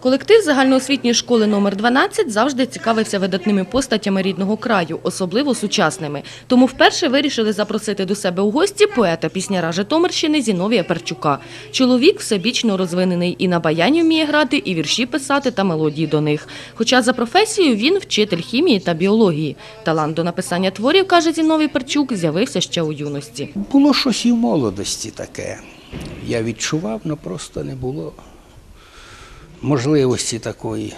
Колектив загальноосвітньої школи номер 12 завжди цікавився видатними постатями рідного краю, особливо сучасними. Тому вперше вирішили запросити до себе у гості поета-пісняра Житомирщини Зіновія Перчука. Чоловік всебічно розвинений і на баяні вміє грати, і вірші писати та мелодії до них. Хоча за професією він вчитель хімії та біології. Талант до написання творів, каже Зіновій Перчук, з'явився ще у юності. Було щось і в молодості таке. Я відчував, але просто не було можливості такої.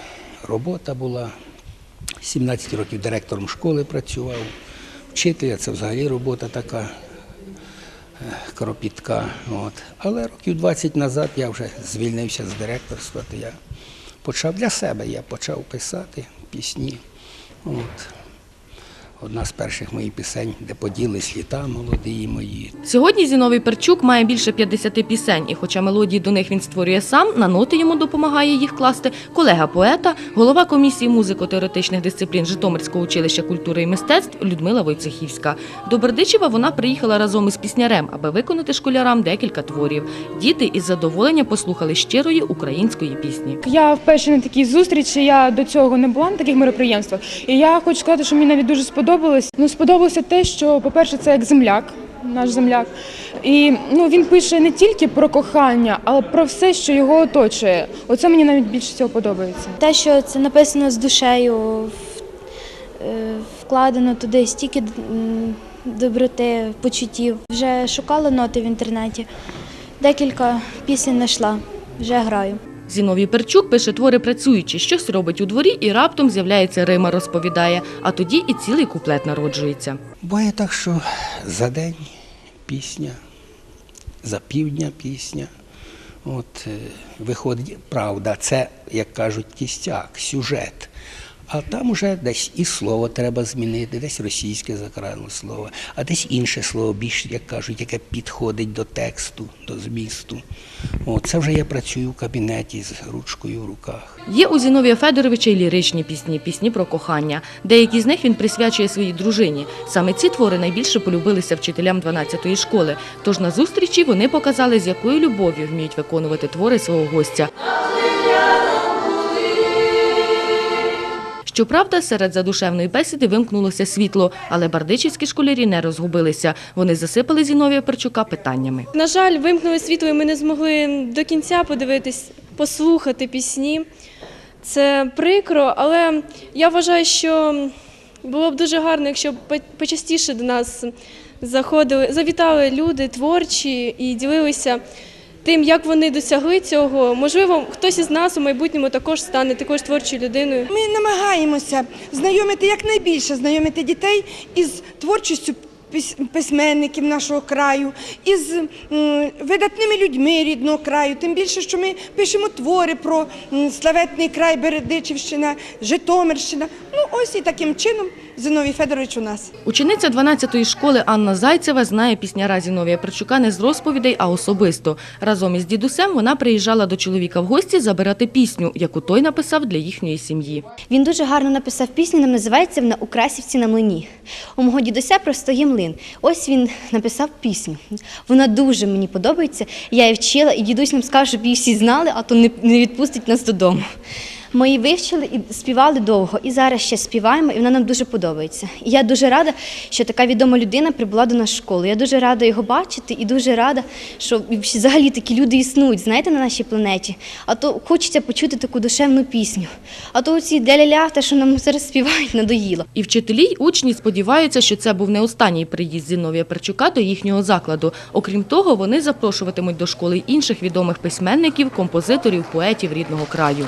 Робота була. 17 років директором школи працював. Вчителя це взагалі робота така е, кропітка. От. Але років 20 назад я вже звільнився з директорства, то я почав для себе, я почав писати пісні. От. Одна з перших моїх пісень, де поділись літа молоді мої. Сьогодні Зіновій Перчук має більше 50 пісень, і хоча мелодії до них він створює сам, на ноти йому допомагає їх класти колега поета, голова комісії музико-теоретичних дисциплін Житомирського училища культури і мистецтв Людмила Войцехівська. До Бердичева вона приїхала разом із піснярем, аби виконати школярам декілька творів. Діти із задоволенням послухали щирої української пісні. Я вперше на такій зустрічі, я до цього не була на таких мероприємствах. І я хочу сказати, що мені навіть дуже сподобалось. Ну, сподобалося те, що, по-перше, це як земляк, наш земляк. І ну, він пише не тільки про кохання, але про все, що його оточує. Оце мені навіть більше всього подобається. Те, що це написано з душею, е, вкладено туди стільки доброти, почуттів. Вже шукала ноти в інтернеті, декілька пісень знайшла, вже граю. Зіновій Перчук пише твори працюючи, щось робить у дворі і раптом з'являється Рима, розповідає, а тоді і цілий куплет народжується. Буває так, що за день пісня, за півдня пісня. От е, виходить, правда, це, як кажуть, кістяк, сюжет. А там уже десь і слово треба змінити, десь російське закране слово, а десь інше слово, більш, як кажуть, яке підходить до тексту, до змісту. От, це вже я працюю в кабінеті з ручкою в руках. Є у Зіновія Федоровича й ліричні пісні, пісні про кохання. Деякі з них він присвячує своїй дружині. Саме ці твори найбільше полюбилися вчителям 12-ї школи. Тож на зустрічі вони показали, з якою любов'ю вміють виконувати твори свого гостя. Щоправда, серед задушевної бесіди вимкнулося світло, але бардичівські школярі не розгубилися. Вони засипали Зіновія Перчука питаннями. На жаль, вимкнули світло, і ми не змогли до кінця подивитись, послухати пісні. Це прикро, але я вважаю, що було б дуже гарно, якщо б почастіше до нас заходили, завітали люди творчі і ділилися тим, як вони досягли цього. Можливо, хтось із нас у майбутньому також стане також творчою людиною. Ми намагаємося знайомити якнайбільше знайомити дітей із творчістю пис- письменників нашого краю, із видатними людьми рідного краю. Тим більше, що ми пишемо твори про славетний край Бередичівщина, Житомирщина. Ну ось і таким чином Зиновій Федорович у нас. Учениця 12-ї школи Анна Зайцева знає пісняра Зіновія Перчука не з розповідей, а особисто. Разом із дідусем вона приїжджала до чоловіка в гості забирати пісню, яку той написав для їхньої сім'ї. Він дуже гарно написав пісню, нам називається вона У Красівці на млині. У мого дідуся просто є млин. Ось він написав пісню. Вона дуже мені подобається. Я її вчила, і дідусь нам сказав, щоб її всі знали, а то не відпустить нас додому. Ми її вивчили і співали довго, і зараз ще співаємо, і вона нам дуже подобається. І я дуже рада, що така відома людина прибула до нас в школу. Я дуже рада його бачити і дуже рада, що взагалі такі люди існують, знаєте, на нашій планеті. А то хочеться почути таку душевну пісню. А то оці ля-ля-ля, те, що нам зараз співають, надоїло. І вчителі, й учні сподіваються, що це був не останній приїзд Зіновія Перчука до їхнього закладу. Окрім того, вони запрошуватимуть до школи інших відомих письменників, композиторів, поетів рідного краю.